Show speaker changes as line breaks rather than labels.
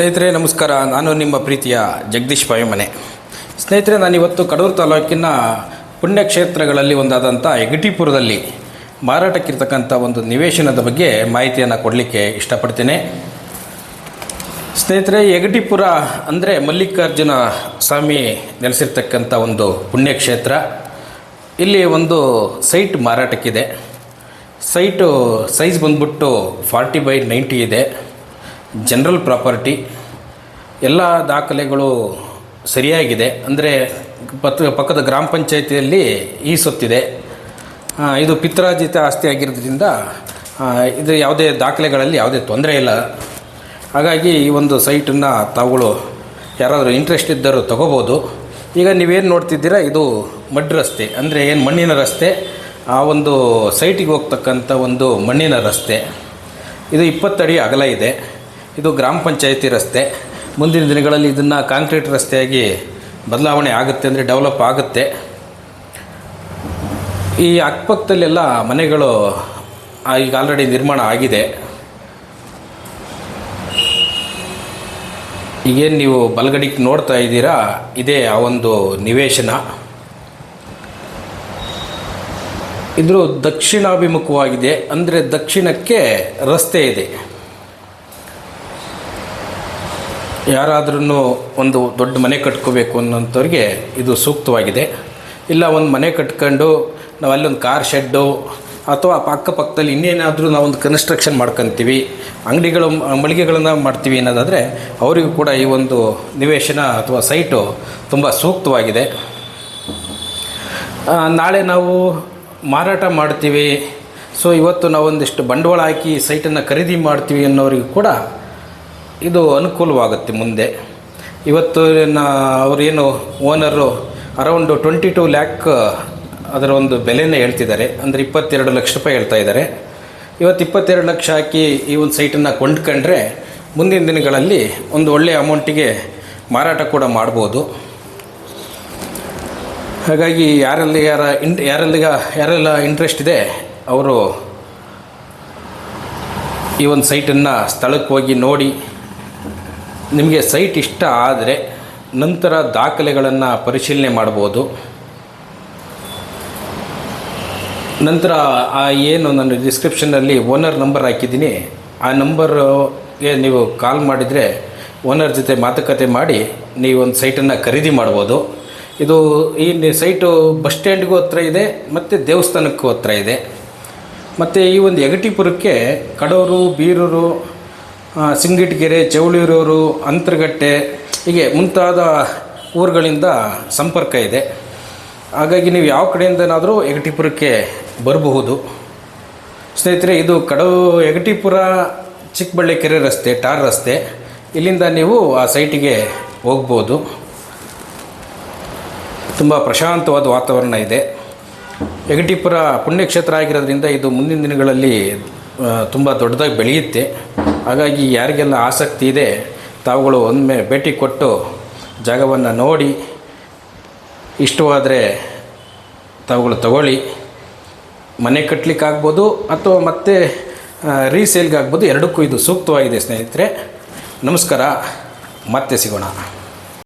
ಸ್ನೇಹಿತರೆ, ನಮಸ್ಕಾರ. ನಾನು ನಿಮ್ಮ ಪ್ರೀತಿಯ ಜಗದೀಶ್ ಪಾಯಮನೆ ಸ್ನೇಹಿತರೆ, ನಾನಿವತ್ತು ಕಡೂರು ತಾಲೂಕಿನ ಪುಣ್ಯಕ್ಷೇತ್ರಗಳಲ್ಲಿ ಒಂದಾದಂಥ ಯಗಟಿಪುರದಲ್ಲಿ ಮಾರಾಟಕ್ಕಿರ್ತಕ್ಕಂಥ ಒಂದು ನಿವೇಶನದ ಬಗ್ಗೆ ಮಾಹಿತಿಯನ್ನು ಕೊಡಲಿಕ್ಕೆ ಇಷ್ಟಪಡ್ತೇನೆ. ಸ್ನೇಹಿತರೆ, ಯಗಟಿಪುರ ಅಂದರೆ ಮಲ್ಲಿಕಾರ್ಜುನ ಸ್ವಾಮಿ ನೆಲೆಸಿರ್ತಕ್ಕಂಥ ಒಂದು ಪುಣ್ಯಕ್ಷೇತ್ರ. ಇಲ್ಲಿ ಒಂದು ಸೈಟ್ ಮಾರಾಟಕ್ಕಿದೆ. ಸೈಟು ಸೈಜ್ ಬಂದ್ಬಿಟ್ಟು ಫಾರ್ಟಿ ಬೈ ನೈಂಟಿ ಇದೆ. ಜನರಲ್ ಪ್ರಾಪರ್ಟಿ, ಎಲ್ಲ ದಾಖಲೆಗಳು ಸರಿಯಾಗಿದೆ. ಅಂದರೆ ಪತ್, ಪಕ್ಕದ ಗ್ರಾಮ ಪಂಚಾಯತಿಯಲ್ಲಿ ಈ ಸೊತ್ತಿದೆ. ಇದು ಪಿತ್ರಾರ್ಜಿತ ಆಸ್ತಿ ಆಗಿರೋದ್ರಿಂದ ಇದು ಯಾವುದೇ ದಾಖಲೆಗಳಲ್ಲಿ ಯಾವುದೇ ತೊಂದರೆ ಇಲ್ಲ. ಹಾಗಾಗಿ ಈ ಒಂದು ಸೈಟನ್ನು ತಾವುಗಳು ಯಾರಾದರೂ ಇಂಟ್ರೆಸ್ಟ್ ಇದ್ದರೂ ತಗೋಬೋದು. ಈಗ ನೀವೇನು ನೋಡ್ತಿದ್ದೀರಾ, ಇದು ಮಡ್ ರಸ್ತೆ, ಅಂದರೆ ಏನು ಮಣ್ಣಿನ ರಸ್ತೆ, ಆ ಒಂದು ಸೈಟಿಗೆ ಹೋಗ್ತಕ್ಕಂಥ ಒಂದು ಮಣ್ಣಿನ ರಸ್ತೆ. ಇದು ಇಪ್ಪತ್ತಡಿ ಅಗಲ ಇದೆ. ಇದು ಗ್ರಾಮ ಪಂಚಾಯತಿ ರಸ್ತೆ. ಮುಂದಿನ ದಿನಗಳಲ್ಲಿ ಇದನ್ನು ಕಾಂಕ್ರೀಟ್ ರಸ್ತೆಯಾಗಿ ಬದಲಾವಣೆ ಆಗುತ್ತೆ ಅಂದರೆ ಡೆವಲಪ್ ಆಗುತ್ತೆ. ಈ ಅಕ್ಕಪಕ್ಕದಲ್ಲೆಲ್ಲ ಮನೆಗಳು ಈಗ ಆಲ್ರೆಡಿ ನಿರ್ಮಾಣ ಆಗಿದೆ. ಈಗೇನು ನೀವು ಬಲಗಡಿಗೆ ನೋಡ್ತಾ ಇದ್ದೀರಾ? ಇದೇ ಆ ಒಂದು ನಿವೇಶನ. ಇದು ದಕ್ಷಿಣಾಭಿಮುಖವಾಗಿದೆ. ಅಂದರೆ ದಕ್ಷಿಣಕ್ಕೆ ರಸ್ತೆ ಇದೆ. ಯಾರಾದ್ರೂ ಒಂದು ದೊಡ್ಡ ಮನೆ ಕಟ್ಕೋಬೇಕು ಅನ್ನೋಂಥವ್ರಿಗೆ ಇದು ಸೂಕ್ತವಾಗಿದೆ. ಇಲ್ಲ ಒಂದು ಮನೆ ಕಟ್ಕೊಂಡು ನಾವು ಅಲ್ಲೊಂದು ಕಾರ್ ಶೆಡ್ಡು ಅಥವಾ ಅಕ್ಕಪಕ್ಕದಲ್ಲಿ ಇನ್ನೇನಾದರೂ ನಾವೊಂದು ಕನ್ಸ್ಟ್ರಕ್ಷನ್ ಮಾಡ್ಕೊತೀವಿ, ಅಂಗಡಿಗಳು, ಮಳಿಗೆಗಳನ್ನು ಮಾಡ್ತೀವಿ ಅನ್ನೋದಾದರೆ ಅವರಿಗೂ ಕೂಡ ಈ ಒಂದು ನಿವೇಶನ ಅಥವಾ ಸೈಟು ತುಂಬ ಸೂಕ್ತವಾಗಿದೆ. ನಾಳೆ ನಾವು ಮಾರಾಟ ಮಾಡ್ತೀವಿ. ಸೊ ಇವತ್ತು ನಾವೊಂದಿಷ್ಟು ಬಂಡವಾಳ ಹಾಕಿ ಸೈಟನ್ನು ಖರೀದಿ ಮಾಡ್ತೀವಿ ಅನ್ನೋರಿಗೂ ಕೂಡ ಇದು ಅನುಕೂಲವಾಗುತ್ತೆ ಮುಂದೆ. ಇವತ್ತು ಅವರೇನು owner around twenty two lakh ಅದರ ಒಂದು ಬೆಲೆನೇ ಹೇಳ್ತಿದ್ದಾರೆ. ಅಂದರೆ ಇಪ್ಪತ್ತೆರಡು ಲಕ್ಷ ರೂಪಾಯಿ ಹೇಳ್ತಾ ಇದ್ದಾರೆ. ಇವತ್ತು ಇಪ್ಪತ್ತೆರಡು ಲಕ್ಷ ಹಾಕಿ ಈ ಒಂದು ಸೈಟನ್ನು ಕೊಂಡ್ಕೊಂಡ್ರೆ ಮುಂದಿನ ದಿನಗಳಲ್ಲಿ ಒಂದು ಒಳ್ಳೆಯ ಅಮೌಂಟಿಗೆ ಮಾರಾಟ ಕೂಡ ಮಾಡ್ಬೋದು. ಹಾಗಾಗಿ ಯಾರಲ್ಲಿ ಯಾರ ಇನ್ ಯಾರಲ್ಲಿಗ ಯಾರೆಲ್ಲ ಇಂಟ್ರೆಸ್ಟ್ ಇದೆ, ಅವರು ಈ ಒಂದು ಸೈಟನ್ನು ಸ್ಥಳಕ್ಕೆ ಹೋಗಿ ನೋಡಿ ನಿಮಗೆ ಸೈಟ್ ಇಷ್ಟ ಆದರೆ ನಂತರ ದಾಖಲೆಗಳನ್ನು ಪರಿಶೀಲನೆ ಮಾಡ್ಬೋದು. ನಂತರ ಆ ಏನು ನಾನು ಡಿಸ್ಕ್ರಿಪ್ಷನ್ನಲ್ಲಿ ಓನರ್ ನಂಬರ್ ಹಾಕಿದ್ದೀನಿ. ಆ ನಂಬರ್ಗೆ ನೀವು ಕಾಲ್ ಮಾಡಿದರೆ ಓನರ್ ಜೊತೆ ಮಾತುಕತೆ ಮಾಡಿ ನೀವು ಒಂದು ಸೈಟನ್ನು ಖರೀದಿ ಮಾಡ್ಬೋದು. ಇದು ಈ ಸೈಟು ಬಸ್ ಸ್ಟ್ಯಾಂಡ್ಗೂ ಹತ್ರ ಇದೆ, ಮತ್ತು ದೇವಸ್ಥಾನಕ್ಕೂ ಹತ್ರ ಇದೆ. ಮತ್ತು ಈ ಒಂದು ಯಗಟಿಪುರಕ್ಕೆ ಕಡೂರು, ಬೀರೂರು ಸಿಂಗಿಟ್ಗೆರೆ, ಚೌಳಿರೂರು, ಅಂತರಗಟ್ಟೆ, ಹೀಗೆ ಮುಂತಾದ ಊರುಗಳಿಂದ ಸಂಪರ್ಕ ಇದೆ. ಹಾಗಾಗಿ ನೀವು ಯಾವ ಕಡೆಯಿಂದನಾದರೂ ಯಗಟಿಪುರಕ್ಕೆ ಬರಬಹುದು. ಸ್ನೇಹಿತರೆ, ಇದು ಕಡವು ಯಗಟಿಪುರ ಚಿಕ್ಕಬಳ್ಳಕೆರೆ ರಸ್ತೆ, ಟಾರ್ ರಸ್ತೆ. ಇಲ್ಲಿಂದ ನೀವು ಆ ಸೈಟಿಗೆ ಹೋಗ್ಬೋದು. ತುಂಬ ಪ್ರಶಾಂತವಾದ ವಾತಾವರಣ ಇದೆ. ಯಗಟಿಪುರ ಪುಣ್ಯಕ್ಷೇತ್ರ ಆಗಿರೋದ್ರಿಂದ ಇದು ಮುಂದಿನ ದಿನಗಳಲ್ಲಿ ತುಂಬ ದೊಡ್ಡದಾಗಿ ಬೆಳೆಯುತ್ತೆ. ಹಾಗಾಗಿ ಯಾರಿಗೆಲ್ಲ ಆಸಕ್ತಿ ಇದೆ, ತಾವುಗಳು ಒಮ್ಮೆ ಭೇಟಿ ಕೊಟ್ಟು ಜಾಗವನ್ನು ನೋಡಿ, ಇಷ್ಟವಾದರೆ ತಾವುಗಳು ತಗೊಳ್ಳಿ. ಮನೆ ಕಟ್ಟಲಿಕ್ಕಾಗ್ಬೋದು ಅಥವಾ ಮತ್ತೆ ರೀಸೇಲ್ಗಾಗ್ಬೋದು ಎರಡಕ್ಕೂ ಇದು ಸೂಕ್ತವಾಗಿದೆ ಸ್ನೇಹಿತರೆ. ನಮಸ್ಕಾರ, ಮತ್ತೆ ಸಿಗೋಣ.